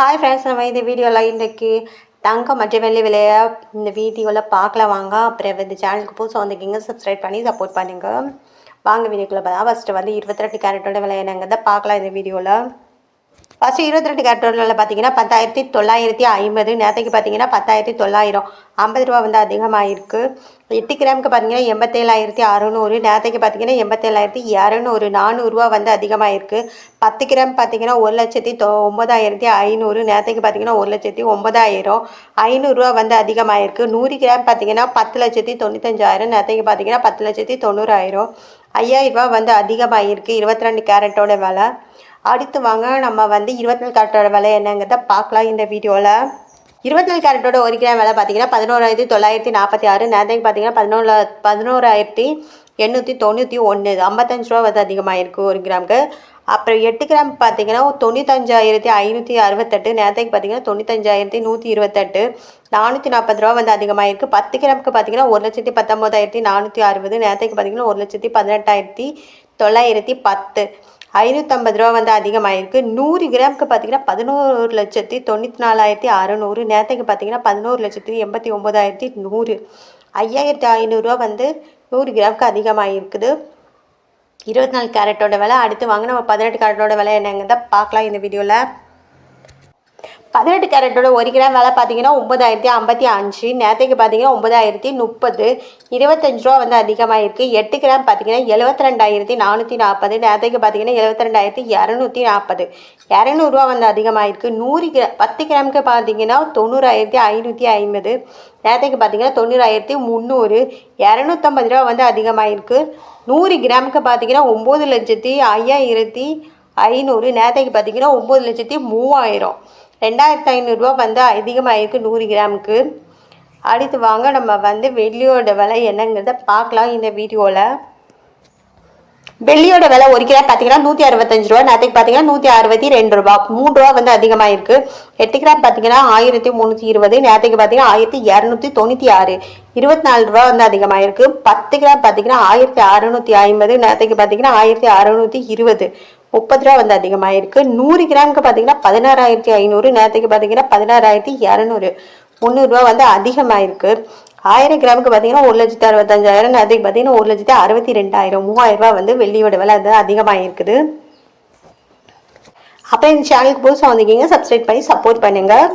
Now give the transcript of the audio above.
Hi friends நம்ம இந்த வீடியோவில் இன்றைக்கு தங்கம் மற்றும் வெள்ளி விலையை இந்த வீடியோவில் பார்க்கலாம். வாங்க அப்புறம் இந்த சேனலுக்கு புதுசாக வந்திருக்கீங்க சப்ஸ்கிரைப் பண்ணி சப்போர்ட் பண்ணுங்கள் வாங்க வீடியோக்குள்ளே பார்த்தா ஃபஸ்ட்டு வந்து இருபத்தி ரெண்டு கேரட்டோட விலை என்னங்கிறத பார்க்கலாம் இந்த வீடியோவில் ஃபஸ்ட்டு இருபத்தி ரெண்டு கேரட்டோட பார்த்தீங்கன்னா பத்தாயிரத்தி தொள்ளாயிரத்தி ஐம்பது நேற்றுக்கு பார்த்தீங்கன்னா பத்தாயிரத்தி தொள்ளாயிரம். ஐம்பது ரூபா வந்து அதிகமாக இருக்குது எட்டு கிராமுக்கு பார்த்தீங்கன்னா எண்பத்தேழாயிரத்தி அறநூறு நேற்றுக்கு பார்த்தீங்கன்னா எண்பத்தேழாயிரத்தி இரநூறு நானூறுரூவா வந்து அதிகமாக இருக்குது பத்து கிராம் பார்த்தீங்கன்னா ஒரு லட்சத்தி தொ ஒம்பதாயிரத்தி ஐநூறு நேற்றுக்கு பார்த்தீங்கன்னா ஒரு லட்சத்தி ஒம்பதாயிரம் ஐநூறுரூவா வந்து அதிகமாக இருக்குது நூறு கிராம் பார்த்தீங்கன்னா பத்து லட்சத்தி தொண்ணூத்தஞ்சாயிரம் நேற்றுக்கு பார்த்தீங்கன்னா பத்து லட்சத்தி தொண்ணூறாயிரம். ஐயாயிரரூபா வந்து அதிகமாக இருக்குது இருபத்தி ரெண்டு கேரட்டோட விலை. அடுத்து வாங்க நம்ம வந்து இருபத்தி நாலு கேரட்டோட விலை என்னங்கிறத பார்க்கலாம் இந்த வீடியோவில் இருபத்தி நாலு கேரட்டோட ஒரு கிராம் விலை பார்த்தீங்கன்னா பதினோராயிரத்தி தொள்ளாயிரத்தி நாற்பத்தி ஆறு. நேரத்துக்கு பார்த்தீங்கன்னா பதினோரு பதினோராயிரத்தி எண்ணூற்றி தொண்ணூற்றி ஒன்று ஐம்பத்தஞ்சு ரூபா வந்து அதிகமாக இருக்குது ஒரு கிராமுக்கு. அப்புறம் எட்டு கிராம் பார்த்தீங்கன்னா தொண்ணூத்தஞ்சாயிரத்தி ஐநூற்றி அறுபத்தெட்டு. நேரத்துக்கு பார்த்தீங்கன்னா தொண்ணூத்தஞ்சாயிரத்தி நூற்றி இருபத்தெட்டு. நானூற்றி நாற்பது ரூபா வந்து அதிகமாக இருக்குது பத்து கிராமுக்கு பார்த்தீங்கன்னா ஒரு லட்சத்தி பத்தொம்போதாயிரத்தி நானூற்றி அறுபது. நேரத்துக்கு பார்த்தீங்கன்னா ஒரு லட்சத்தி பதினெட்டாயிரத்தி தொள்ளாயிரத்தி பத்து. ஐநூற்றம்பது ரூபா வந்து அதிகமாகிருக்கு நூறு கிராமுக்கு பார்த்தீங்கன்னா பதினோரு லட்சத்தி தொண்ணூற்றி நாலாயிரத்தி அறநூறு. நேரத்துக்கு பார்த்தீங்கன்னா பதினோரு லட்சத்தி எண்பத்தி ஒம்பதாயிரத்தி நூறு. ஐயாயிரத்தி ஐநூறுரூவா வந்து நூறு கிராமுக்கு அதிகமாக இருக்குது இருபத்தி நாலு கேரட்டோட விலை. அடுத்து வாங்க நம்ம பதினெட்டு கேரட்டோட விலை என்னங்கிறத பார்க்கலாம் இந்த வீடியோவில் பதினெட்டு கேரட்டோட ஒரு கிராம் விலை பார்த்தீங்கன்னா ஒம்பதாயிரத்தி ஐம்பத்தி அஞ்சு நேரத்துக்கு பார்த்தீங்கன்னா ஒம்பதாயிரத்தி முப்பது இருபத்தஞ்சு ரூபா வந்து அதிகமாக இருக்குது எட்டு கிராம் பார்த்தீங்கன்னா எழுபத்தி ரெண்டாயிரத்தி நானூற்றி நாற்பது நேரத்துக்கு பார்த்தீங்கன்னா எழுபத்தி ரெண்டாயிரத்தி இரநூத்தி நாற்பது. இரநூறுவா வந்து அதிகமாக இருக்குது நூறு கிரா பத்து கிராமுக்கு பார்த்தீங்கன்னா தொண்ணூறாயிரத்தி ஐநூற்றி ஐம்பது நேரத்துக்கு பார்த்தீங்கன்னா தொண்ணூறாயிரத்தி முந்நூறு இரநூத்தம்பது ரூபா வந்து அதிகமாக இருக்குது நூறு கிராமுக்கு பார்த்தீங்கன்னா ஒம்பது லட்சத்தி ஐயாயிரத்தி ஐநூறு நேரத்துக்கு பார்த்தீங்கன்னா ஒம்பது லட்சத்தி மூவாயிரம். ரெண்டாயிரத்து ஐநூறுரூவா வந்து அதிகமாக இருக்குது நூறு கிராமுக்கு. அடுத்து வாங்க நம்ம வந்து வெள்ளியோட விலை என்னங்கிறத பார்க்கலாம் இந்த வீடியோவில் வெள்ளியோட விலை ஒரு கிலோ பார்த்தீங்கன்னா நூற்றி அறுபத்தஞ்சு ரூபா நேற்றுக்கு பார்த்தீங்கன்னா நூற்றி அறுபத்தி ரெண்டு ரூபா மூணு ரூபா வந்து அதிகமாக இருக்குது எட்டு கிராம் பார்த்தீங்கன்னா ஆயிரத்தி முந்நூற்றி இருபது நேற்றுக்கு பார்த்தீங்கன்னா ஆயிரத்தி இரநூத்தி தொண்ணூற்றி ஆறு. இருபத்தி நாலு ரூபா வந்து அதிகமாக இருக்குது பத்து கிராம் பார்த்தீங்கன்னா ஆயிரத்தி அறநூற்றி ஐம்பது நேற்றுக்கு பார்த்தீங்கன்னா ஆயிரத்தி அறநூற்றி இருபது. முப்பது ரூபா வந்து அதிகமாக இருக்குது நூறு கிராமுக்கு பார்த்தீங்கன்னா பதினாறாயிரத்தி ஐநூறு நேரத்துக்கு பார்த்தீங்கன்னா பதினாறாயிரத்தி இரநூறு. முந்நூறுரூவா வந்து அதிகமாக இருக்குது ஆயிரம் கிராமுக்கு பார்த்தீங்கன்னா ஒரு லட்சத்தி அறுபத்தஞ்சாயிரம் நேரத்துக்கு பார்த்தீங்கன்னா ஒரு லட்சத்தி அறுபத்தி ரெண்டாயிரம் மூவாயிரம் ரூபா வந்து வெள்ளியோட விலை அது அதிகமாக இருக்குது அப்போ இந்த சேனலுக்கு புதுசாக வந்திருக்கீங்க சப்ஸ்கிரைப் பண்ணி சப்போர்ட் பண்ணுங்கள்